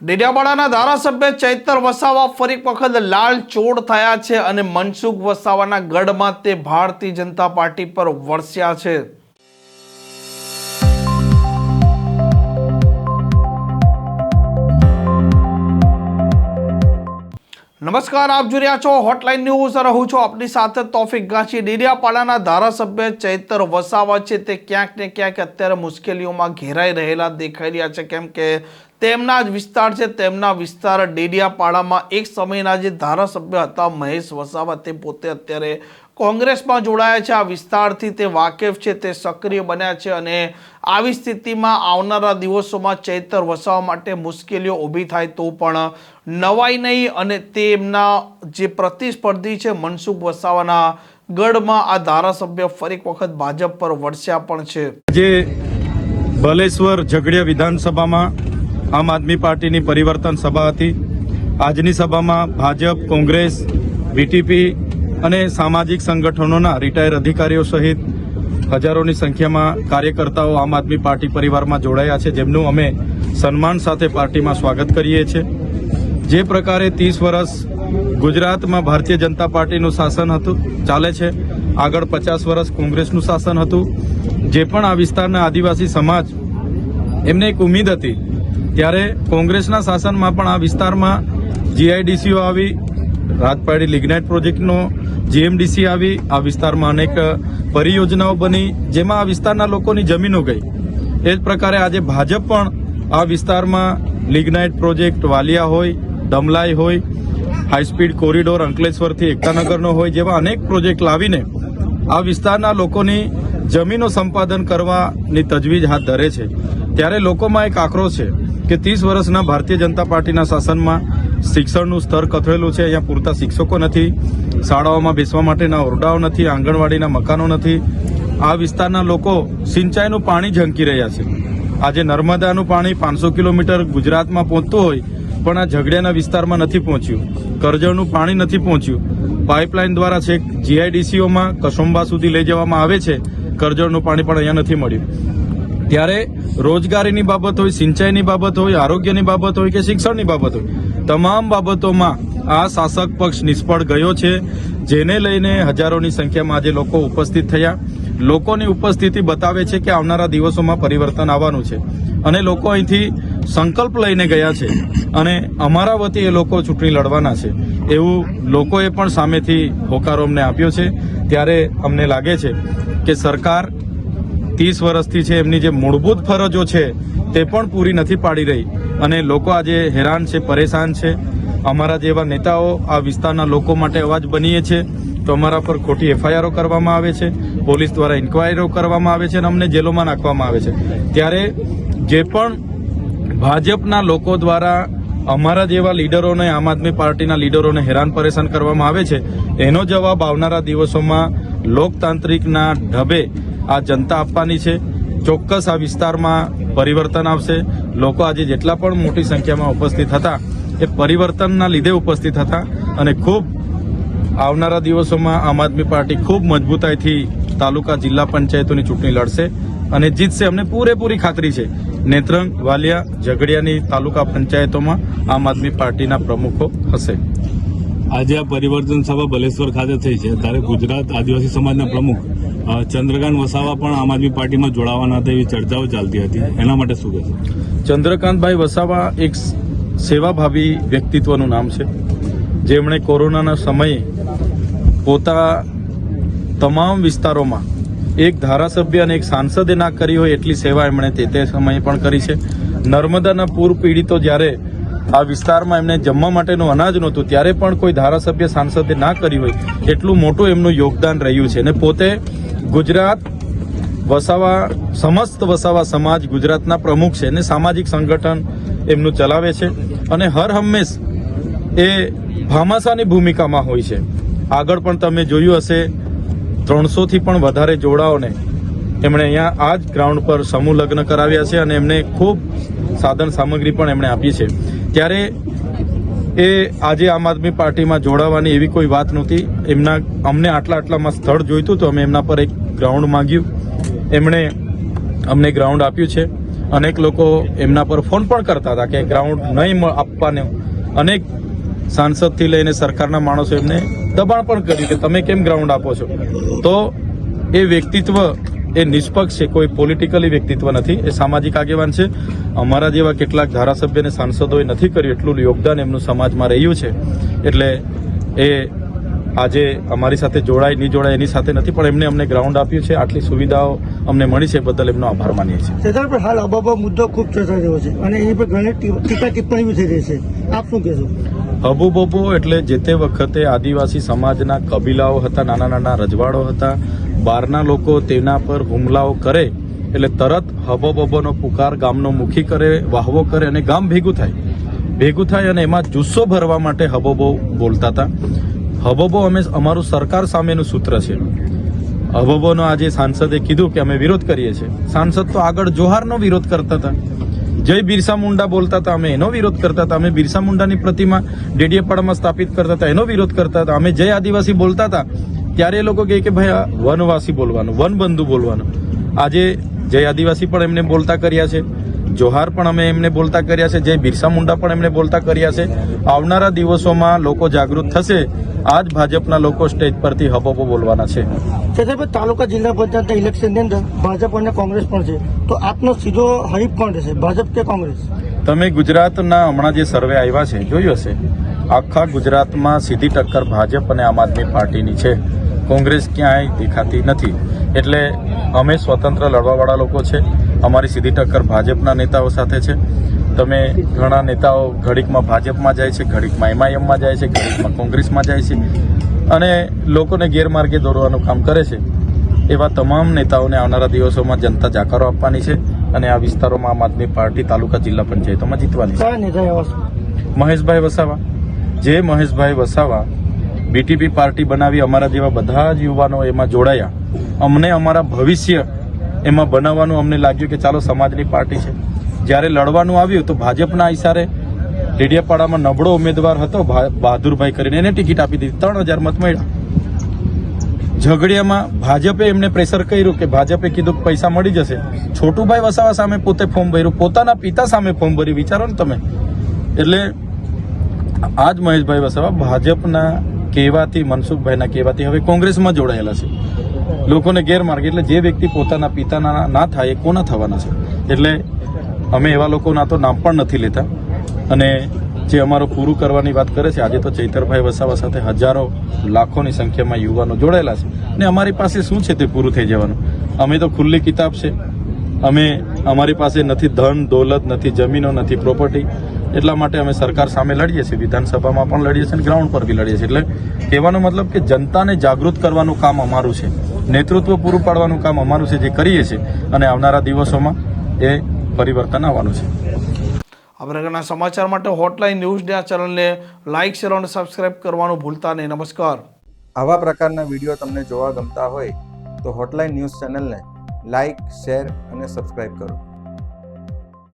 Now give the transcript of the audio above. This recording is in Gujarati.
ડેડિયાપાડાના ધારાસભ્ય ચૈતર વસાવા ફરી વખત લાલ ચોડ થયા છે અને મનસુખ વસાવાના ગઢમાં તે ભારતીય જનતા પાર્ટી પર વરસ્યા છે. નમસ્કાર, આપ જોઈ રહ્યા છો હોટલાઇન ન્યૂઝ રહું છું આપની સાથે તોફિક ગાંચી. ડેડિયાપાડાના ધારાસભ્ય ચૈતર વસાવા છે તે ક્યાંક ને ક્યાંક અત્યારે મુશ્કેલીઓમાં ઘેરાઈ રહેલા દેખાઈ રહ્યા છે. કેમ કે તેમના જ વિસ્તાર છે, તેમના વિસ્તાર ડેડિયાપાડામાં એક સમયના જે ધારાસભ્ય હતા, મહેશ વસાવા, તે પોતે અત્યારે કોંગ્રેસમાં જોડાયા છે. આ વિસ્તારથી તે વાકેફ છે, તે સક્રિય બન્યા છે અને આવી સ્થિતિમાં આવનારા દિવસોમાં ચૈતર વસાવા માટે મુશ્કેલીઓ ઊભી થાય તો પણ નવાઈ નહીં અને તેમના જે પ્રતિસ્પર્ધી છે, મનસુખ વસાવાના ગઢમાં આ ધારાસભ્ય ફરી વખત ભાજપ પર વરસ્યા પણ છે. જે ભલેશ્વર ઝઘડિયા વિધાનસભામાં આમ આદમી પાર્ટીની પરિવર્તન સભા હતી. આજની સભામાં ભાજપ, કોંગ્રેસ, વીટીપી અને સામાજિક સંગઠનોના રિટાયર અધિકારીઓ સહિત હજારોની સંખ્યામાં કાર્યકર્તાઓ આમ આદમી પાર્ટી પરિવારમાં જોડાયા છે, જેમનું અમે સન્માન સાથે પાર્ટીમાં સ્વાગત કરીએ છીએ. જે પ્રકારે ત્રીસ વર્ષ ગુજરાતમાં ભારતીય જનતા પાર્ટીનું શાસન હતું, ચાલે છે. આગળ પચાસ વર્ષ કોંગ્રેસનું શાસન હતું. જે પણ આ વિસ્તારના આદિવાસી સમાજ, એમને એક ઉમ્મીદ હતી ત્યારે કોંગ્રેસના શાસનમાં પણ આ વિસ્તારમાં જીઆઈડીસીઓ આવી રાજપાડી લિગ્નાઇટ પ્રોજેક્ટનો જીએમડીસી આવી, આ વિસ્તારમાં અનેક પરિયોજનાઓ બની, જેમાં આ વિસ્તારના લોકોની જમીનો ગઈ. એ જ પ્રકારે આજે ભાજપ પણ આ વિસ્તારમાં લિગ્નાઇટ પ્રોજેક્ટ વાલિયા હોય ડમલાઈ હોય, હાઈસ્પીડ કોરિડોર અંકલેશ્વરથી એકતાનગરનો હોય, જેવા અનેક પ્રોજેક્ટ લાવીને આ વિસ્તારના લોકોની જમીનો સંપાદન કરવાની તજવીજ હાથ ધરે છે. ત્યારે લોકોમાં એક આક્રોશ છે. કે ત્રીસ વર્ષના ભારતીય જનતા પાર્ટીના શાસનમાં શિક્ષણનું સ્તર કથળેલું છે, અહીંયા પૂરતા શિક્ષકો નથી, શાળાઓમાં બેસવા માટેના ઓરડાઓ નથી, આંગણવાડીના મકાનો નથી. આ વિસ્તારના લોકો સિંચાઈનું પાણી ઝંકી રહ્યા છે. આજે નર્મદાનું પાણી પાંચસો કિલોમીટર ગુજરાતમાં પહોંચતું હોય, પણ આ ઝઘડિયાના વિસ્તારમાં નથી પહોંચ્યું. કરજણનું પાણી નથી પહોંચ્યું. પાઇપલાઇન દ્વારા છેક જીઆઈડીસીઓમાં કસુંબા સુધી લઈ જવામાં આવે છે. કરજણનું પાણી પણ અહીંયા નથી મળ્યું. ત્યારે રોજગારીની બાબત હોય, સિંચાઈની બાબત હોય, આરોગ્યની બાબત હોય કે શિક્ષણની બાબત હોય, તમામ બાબતોમાં આ શાસક પક્ષ નિષ્ફળ ગયો છે. જેને લઈને હજારોની સંખ્યામાં આજે લોકો ઉપસ્થિત થયા. લોકોની ઉપસ્થિતિ બતાવે છે કે આવનારા દિવસોમાં પરિવર્તન આવવાનું છે. અને લોકો અહીંથી સંકલ્પ લઈને ગયા છે. અને અમારા વતી એ લોકો ચૂંટણી લડવાના છે. એવું લોકોએ પણ સામેથી હોકારો અમને આપ્યો છે. ત્યારે અમને લાગે છે કે સરકાર ત્રીસ વર્ષથી છે, એમની જે મૂળભૂત ફરજો છે, તે પણ પૂરી નથી પાડી રહી. અને લોકો આજે હેરાન છે, પરેશાન છે. અમારા જેવા નેતાઓ આ વિસ્તારના લોકો માટે અવાજ બનીએ છે. તો અમારા પર ખોટી એફઆઈઆરો કરવામાં આવે છે, પોલીસ દ્વારા ઇન્કવાયરીઓ કરવામાં આવે છે અને અમને જેલોમાં નાખવામાં આવે છે. ત્યારે જે પણ ભાજપના લોકો દ્વારા અમારા જેવા લીડરોને, આમ આદમી પાર્ટીના લીડરોને હેરાન પરેશાન કરવામાં આવે છે, એનો જવાબ આવનારા દિવસોમાં લોકતાંત્રિકના ઢબે આ જનતા આપવાની છે. ચોક્કસ આ વિસ્તારમાં પરિવર્તન આવશે. લોકો આજે જેટલા પણ મોટી સંખ્યામાં ઉપસ્થિત હતા, એ પરિવર્તનના લીધે ઉપસ્થિત હતા અને ખૂબ આવનારા દિવસોમાં આમ આદમી પાર્ટી ખૂબ મજબૂતાઈથી તાલુકા જિલ્લા પંચાયતોની ચૂંટણી લડશે અને જીતશે. અમને પૂરેપૂરી ખાતરી છે. નેત્રંગ, વાલિયા, ઝઘડિયાની તાલુકા પંચાયતોમાં આમ આદમી પાર્ટીના પ્રમુખો હશે. આજે આ પરિવર્તન સભા બલેશ્વર ખાતે થઈ છે. ત્યારે ગુજરાત આદિવાસી સમાજના પ્રમુખ ચંદ્રકાંત વસાવા પણ આમ આદમી પાર્ટીમાં જોડાવાના હતા એવી ચર્ચાઓ ચાલતી હતી. એના માટે શું કહેશો? ચંદ્રકાંતભાઈ વસાવા એક સેવાભાવી વ્યક્તિત્વનું નામ છે. જેમણે કોરોનાના સમયે પોતા તમામ વિસ્તારોમાં એક ધારાસભ્ય અને એક સાંસદે ના કરી હોય એટલી સેવા એમણે તે તે સમયે પણ કરી છે. નર્મદાના પૂર પીડિતો જ્યારે આ વિસ્તારમાં એમને જમવા માટેનું અનાજ નહોતું, ત્યારે પણ કોઈ ધારાસભ્ય સાંસદે ના કરી હોય એટલું મોટું એમનું યોગદાન રહ્યું છે. અને પોતે ગુજરાત વસાવા, સમસ્ત વસાવા સમાજ ગુજરાતના પ્રમુખ છે અને સામાજિક સંગઠન એમનું ચલાવે છે અને હર હંમેશ એ ભામાસાની ભૂમિકામાં હોય છે. આગળ પણ તમે જોયું હશે, ત્રણસોથી પણ વધારે જોડાઓને એમણે અહીંયા આ જ ગ્રાઉન્ડ પર સમૂહ લગ્ન કરાવ્યા છે અને એમને ખૂબ સાધન સામગ્રી પણ એમણે આપી છે. ત્યારે એ આજે આમ આદમી પાર્ટીમાં જોડાવાની એવી કોઈ વાત નહોતી. એમના અમને આટલા આટલામાં સ્થળ જોઈતું તો અમે એમના પર એક ગ્રાઉન્ડ માંગ્યું. એમણે અમને ગ્રાઉન્ડ આપ્યું છે. અનેક લોકો એમના પર ફોન પણ કરતા હતા કે ગ્રાઉન્ડ નહીં આપવાનું. અનેક સાંસદથી લઈને સરકારના માણસો એમને દબાણ પણ કર્યું કે તમે કેમ ગ્રાઉન્ડ આપો છો? તો એ વ્યક્તિત્વ એ નિષ્પક્ષ છે, કોઈ પોલિટિકલી વ્યક્તિત્વ નથી, એ સામાજિક આગેવાન છે. અમારા જેવા કેટલાક ધારાસભ્ય અને સાંસદોએ નથી કર્યું એટલું યોગદાન એમનું સમાજમાં રહ્યું છે. એટલે એ આજે અમારી સાથે જોડાય નહીં જોડાય એની સાથે નથી પણ એમને અમને ગ્રાઉન્ડ આપ્યું છે આટલી સુવિધાઓ અમને મળી છે બદલ એમનો આભાર માનીએ છીએ. સરદાર પર હાલ અબાબા મુદ્દો ખૂબ ચર્ચા થયો છે અને એની પર ઘણી ટીકા ટિપ્પણીઓ થઈ રહી છે. આપ શું કહેશો? હબુ બબુ એટલે જે તે વખતે આદિવાસી સમાજના કબીલાઓ હતા નાના નાના રજવાડો હતા બહારના લોકો તેના પર હુમલાઓ કરે એટલે તરત હબોબબોનો પુકાર ગામનો મુખી કરે વાહવો કરે અને ગામ ભેગું થાય. ભેગું થાય અને એમાં જુસ્સો ભરવા માટે હબોબો બોલતા હતા. હબોબો અમે અમારું સરકાર સામેનું સૂત્ર છે. હબોબોનો આજે સાંસદે કીધું કે અમે વિરોધ કરીએ છીએ. સાંસદ તો આગળ જોહારનો વિરોધ કરતા હતા. જય બિરસા મુંડા બોલતા હતા, અમે એનો વિરોધ કરતા હતા. અમે બિરસા મુંડાની પ્રતિમા ડેડિયાપાડામાં સ્થાપિત કરતા હતા, એનો વિરોધ કરતા હતા. અમે જય આદિવાસી બોલતા હતા, ત્યારે એ લોકો કહે કે ભાઈ વનવાસી બોલવાનું, વનબંધુ બોલવાનું. આજે જય આદિવાસી પણ એમને બોલતા કર્યા છે. જોહાર પણ અમે એમને બોલતા કર્યા છે જય બિરસા મુંડા પણ એમને બોલતા કર્યા છે. આવનારા દિવસોમાં લોકો જાગૃત થશે. આજ ભાજપના લોકો સ્ટેજ પરથી હબોબો બોલવાના છે. તાલુકા જિલ્લા પંચાયત ઇલેક્શનની અંદર ભાજપ અને કોંગ્રેસ પણ છે. તો આપનો સીધો હરીફ કોણ રહેશે ભાજપ કે કોંગ્રેસ? તમે ગુજરાતના હમણાં જે સર્વે આવ્યા છે જોયું હશે? આખા ગુજરાતમાં સીધી ટક્કર ભાજપ અને આમ આદમી પાર્ટીની છે. કોંગ્રેસ ક્યાંય દેખાતી નથી. એટલે અમે સ્વતંત્ર લડવાવાળા લોકો છે. અમારી સીધી ટક્કર ભાજપના નેતાઓ સાથે છે. તમે ઘણા નેતાઓ ઘડીકમાં ભાજપમાં જાય છે ઘડીકમાં એમઆઈએમમાં જાય છે ઘડીકમાં કોંગ્રેસમાં જાય છે અને લોકોને ગેરમાર્ગે દોરવાનું કામ કરે છે. એવા તમામ નેતાઓને આવનારા દિવસોમાં જનતા જાકારો આપવાની છે અને આ વિસ્તારોમાં આમ આદમી પાર્ટી તાલુકા જિલ્લા પંચાયતોમાં જીતવાની છે? મહેશભાઈ વસાવા. જે મહેશભાઈ વસાવા બીટીપી પાર્ટી બનાવી અમારા જેવા બધા જ યુવાનો એમાં જોડાયા. અમને અમારા ભવિષ્ય એમાં બનાવવાનું અમને લાગ્યું કે ચાલો સમાજની પાર્ટી છે. જ્યારે લડવાનું આવ્યું તો ભાજપના ઇશારે ડેડિયાપાડામાં નબળો ઉમેદવાર હતો બહાદુરભાઈ કરીને એને ટિકિટ આપી દીધી, ત્રણ હજાર મત મળ્યા. ઝઘડિયામાં ભાજપે એમને પ્રેશર કર્યું કે ભાજપે કીધું પૈસા મળી જશે. છોટુભાઈ વસાવા સામે પોતે ફોર્મ ભર્યું, પોતાના પિતા સામે ફોર્મ ભર્યું, વિચારો ને તમે. એટલે આજ મહેશભાઈ વસાવા ભાજપના કહેવાથી, મનસુખભાઈના કહેવાથી હવે કોંગ્રેસમાં જોડાયેલા છે. લોકોને ગેરમાર્ગે, એટલે જે વ્યક્તિ પોતાના પિતાના ના થાય એ કોના થવાના છે? એટલે અમે એવા લોકોના તો નામ પણ નથી લેતા. અને જે અમારો પૂરું કરવાની વાત કરે છે, આજે તો ચૈતરભાઈ વસાવા સાથે હજારો લાખોની સંખ્યામાં યુવાનો જોડાયેલા છે. ને અમારી પાસે શું છે તે પૂરું થઈ જવાનું? અમે તો ખુલ્લી કિતાબ છે. અમે અમારી પાસે નથી ધન, દોલત, નથી જમીનો, નથી પ્રોપર્ટી. એટલા માટે અમે સરકાર સામે લડીએ છીએ. વિધાનસભામાં પણ લડીએ છીએ અને ગ્રાઉન્ડ પર બી લડીએ છીએ. એટલે કહેવાનો મતલબ કે જનતાને જાગૃત કરવાનું કામ અમારું છે. નેતૃત્વ પૂરું પાડવાનું કામ અમારું છે જે કરીએ છીએ અને આવનારા દિવસોમાં એ પરિવર્તન આવવાનું છે. આ પ્રકારના સમાચાર માટે હોટલાઇન ન્યૂઝ ડે ચેનલને લાઇક શેર અને સબસ્ક્રાઇબ કરવાનું ભૂલતા નહીં. નમસ્કાર. આવા પ્રકારના વીડિયો તમને જોવા ગમતા હોય તો હોટલાઇન ન્યૂઝ ચેનલને લાઇક શેર અને સબસ્ક્રાઇબ કરો.